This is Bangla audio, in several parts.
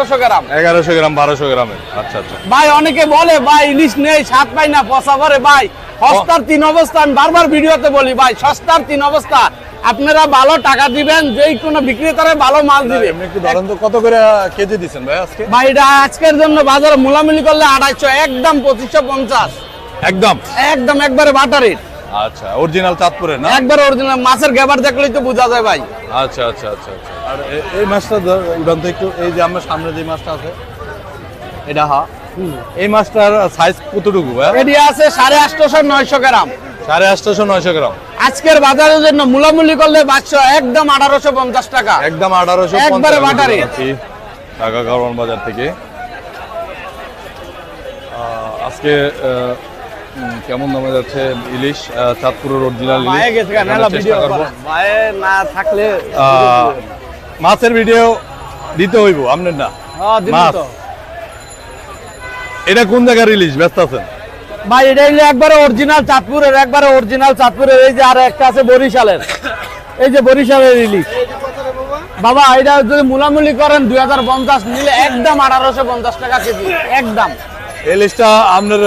বারোশো গ্রাম। এগারোশো গ্রাম বারোশো গ্রামের আচ্ছা আচ্ছা। ভাই অনেকে বলে ভাই ইলিশ নেই স্বাদ পাই না পচা করে ভাই। সস্তার তিন অবস্থা আমি বারবার ভিডিওতে বলি ভাই সস্তার তিন অবস্থা। আপনারা ভালো টাকা দিবেন যেই কোনো বিক্রেতারে ভালো মাল দিবে। এমনি একটু ধরেন তো কত করে কেজি দিচ্ছেন ভাই আজকে? ভাই এটা আজকের জন্য বাজারে মূলামূলি করলে আড়াইশো একদম পঁচিশশো পঞ্চাশ। একদম। একদম একবারে বাটারের। আচ্ছা অরিজিনাল চাঁদপুরের না? একবার অরিজিনাল মাছের গ্যাবার দেখলেই তো বোঝা যায় ভাই। আচ্ছা আচ্ছা আচ্ছা আচ্ছা। আর এই মাছটা উড়ান একটু এই যে আমার সামনে যে মাছটা আছে এটা হা। এই মাছটার সাইজ কতটুকু ভাই? এটি আছে সাড়ে আটশোশো নয়শো গ্রাম। সাড়ে আটশোশো নয়শো গ্রাম। আজকের বাজারের জন্য মূলামূলি করলে পাঁচশো একদম আঠারোশো পঞ্চাশ টাকা। একদম আঠারোশো একবারে বাটারি। ঢাকা কারওয়ান বাজার থেকে। আহ, আজকে কেমন দামে যাচ্ছে ইলিশ চাঁদপুরের অরিজিনাল না থাকলে মাছের ভিডিও দিতে হইব আপনার না। হ্যাঁ, মাছ। এটা কোন জায়গার ইলিশ? ব্যস্ত আছেন? ভাই এটা হইল একবারে অরিজিনাল চাঁদপুরের একবারে অরিজিনাল চাঁদপুরের এই যে আর একটা আছে বরিশালের। এই যে বরিশালের ইলিশ। বাবা এটা যদি মূলামূলি করেন দুই হাজার পঞ্চাশ নিলে একদম আঠারোশো পঞ্চাশ টাকা কেজি। একদম। ইলিশটা আপনার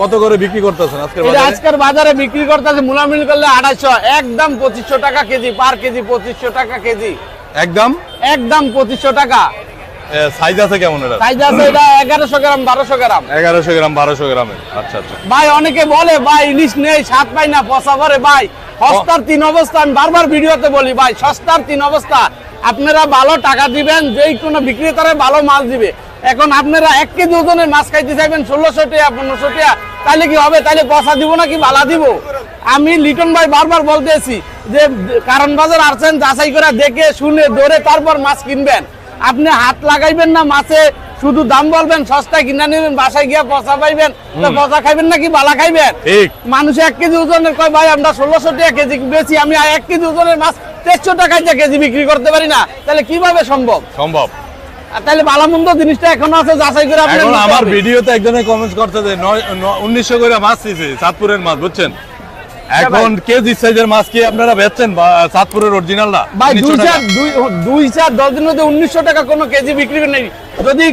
কত করে বিক্রি করতেছেন আজকের আজকের বাজারে বিক্রি করতেছে মূলামূলি করলে আড়াইশো একদম পঁচিশশো টাকা কেজি পার কেজি পঁচিশশো টাকা কেজি। একদম? একদম পঁচিশশো টাকা। সাইজ আছে কেমন এটা? সাইজ আছে এটা এগারোশো গ্রাম বারোশো গ্রাম। এগারোশো গ্রাম বারোশো গ্রামের। আচ্ছা আচ্ছা। ভাই অনেকে বলে ভাই ইলিশ নেই স্বাদ পাই না পচা করে ভাই। সস্তার তিন অবস্থা আমি বারবার ভিডিওতে বলি ভাই সস্তার তিন অবস্থা। আপনারা ভালো টাকা দিবেন যেই কোনো বিক্রেতারে ভালো মাল দিবে। এখন আপনারা এক কেজি ওজনের মাছ খাইতে চাইবেন ষোলোশো টাকা পনেরোশো টাকা তাহলে কি হবে? তাহলে পচা দিব নাকি বালা দিব? আমি লিটন ভাই বারবার বলতেছি যে কারণ বাজার আসছেন যাচাই করে দেখে শুনে ধরে তারপর মাছ কিনবেন। আপনি হাত লাগাইবেন না মাছে শুধু দাম বলবেন সস্তায় কিনা নেবেন বাসায় গিয়ে পচা পাইবেন। পচা খাইবেন নাকি বালা খাইবেন? মানুষ এক কেজি ওজনের কয় ভাই আমরা ষোলোশো টাকা কেজি বেশি আমি এক কেজি ওজনের মাছ তেরোশো টাকায় যে কেজি বিক্রি করতে পারি না? তাহলে কীভাবে সম্ভব? সম্ভব। তাহলে জিনিসটা এখনও আছে যাচাই করে আপনি এখন আমার ভিডিওতে একজনে কমেন্ট করতে যে উনিশশো করে মাছ দিয়েছে চাঁদপুরের মাছ বুঝছেন? এখন কেজি সাইজের মাছ কি আপনারা বেচছেন? বা চাঁদপুরের অরিজিনাল না? ভাই 1900 দুই টাকা? চার দুই দুই চার দশ দিনের মধ্যে উনিশশো টাকা কোনো কেজি বিক্রি নেই। যদি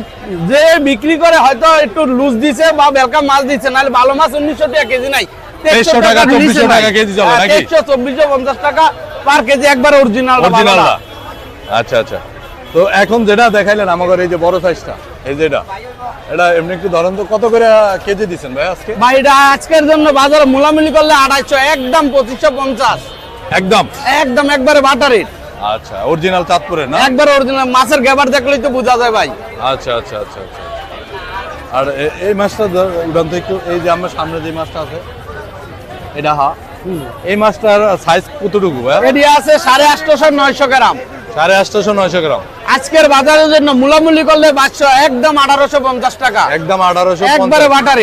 যে বিক্রি করে হয়তো একটু লুজ দিছে বা বেলকা মাছ দিচ্ছে নাহলে ভালো মাছ উনিশশো টাকা কেজি নাই। 2300 টাকা, 2400 টাকা কেজি চলে নাকি? তেইশশো চব্বিশশো পঞ্চাশ টাকা পার কেজি একবার অরিজিনাল অরিজিনাল না। আচ্ছা আচ্ছা। তো এখন যেটা দেখাইলেন আমাদের এই যে বড় সাইজটা এই যে এটা এটা এমনি একটু ধরেন তো কত করে কেজি দিচ্ছেন ভাই আজকে? ভাই এটা আজকের জন্য বাজারে মূলামূলি করলে আড়াইশো একদম পঁচিশশো পঞ্চাশ। একদম? একদম একবারে বাটারের। আচ্ছা অরিজিনাল চাঁদপুরের না? একবার অরিজিনাল মাছের গ্যাবার দেখলেই তো বোঝা যায় ভাই। আচ্ছা আচ্ছা আচ্ছা আচ্ছা আর এ- এই মাছটা উড়ান একটু এই যে আমার সামনে যে মাছটা আছে এটা হা। এই মাছটার সাইজ কতটুকু ভাই? এটি আছে সাড়ে আটশোশো নয়শো গ্রাম। সাড়ে আটশোশো নয়শো গ্রাম। আজকের বাজারের জন্য মূলামূলি করলে পাঁচশো একদম আঠারোশো পঞ্চাশ টাকা। একদম আঠারোশো একবারে বাটার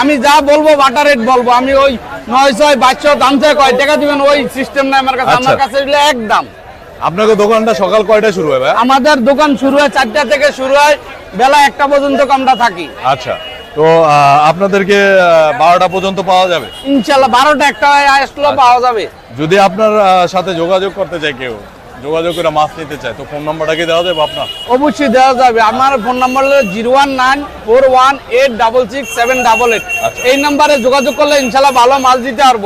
আমি যা বলব বাটার রেট বলব। আমি ওই নয় ছয় বাইশশো দাম থেকে কয় টাকা দিবেন ওই সিস্টেম নাই আমার কাছে। আচ্ছা। আমার কাছে একদম। আপনাকে দোকানটা সকাল কয়টায় শুরু হয় আমাদের দোকান শুরু হয় চারটা থেকে শুরু হয় বেলা একটা পর্যন্ত আমরা থাকি। আচ্ছা। তো আপনাদেরকে বারোটা পর্যন্ত পাওয়া যাবে? ইনশাল্লাহ বারোটা একটা আসলো পাওয়া যাবে। যদি আপনার সাথে যোগাযোগ করতে চাই কেউ যোগাযোগ করে মাছ নিতে চায় তো ফোন নাম্বারটা কি দেওয়া যাবে আপনার? অবশ্যই দেওয়া যাবে। আমার ফোন নাম্বার হলো zero one nine four one eight double six seven double eight. এই নাম্বারে যোগাযোগ করলে ইনশাল্লাহ ভালো মাছ দিতে পারব।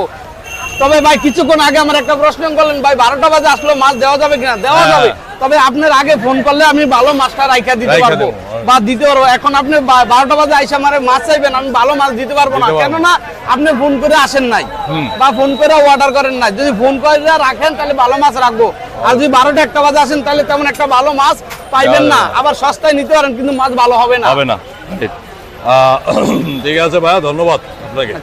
তবে ভাই কিছুক্ষণ আগে আমার একটা প্রশ্ন করলেন ভাই বারোটা বাজে আসলো মাছ দেওয়া যাবে কিনা? দেওয়া হ্যাঁ। যাবে। তবে আপনার আগে ফোন করলে আমি ভালো মাছটা রাইখা দিতে পারব। বা দিতে পারব। এখন আপনি বারোটা বাজে আইসা আমার মাছ চাইবেন আমি ভালো মাছ দিতে পারব না। কেননা আপনি ফোন করে আসেন নাই। বা ফোন করে অর্ডার করেন নাই। যদি ফোন করে রাখেন তাহলে ভালো মাছ রাখব। আর যদি বারোটা একটা বাজে আসেন তাহলে তেমন একটা ভালো মাছ পাইবেন না। আবার সস্তায় নিতে পারেন কিন্তু মাছ ভালো হবে না। হবে না। ঠিক আছে ভাইয়া ধন্যবাদ আপনাকে।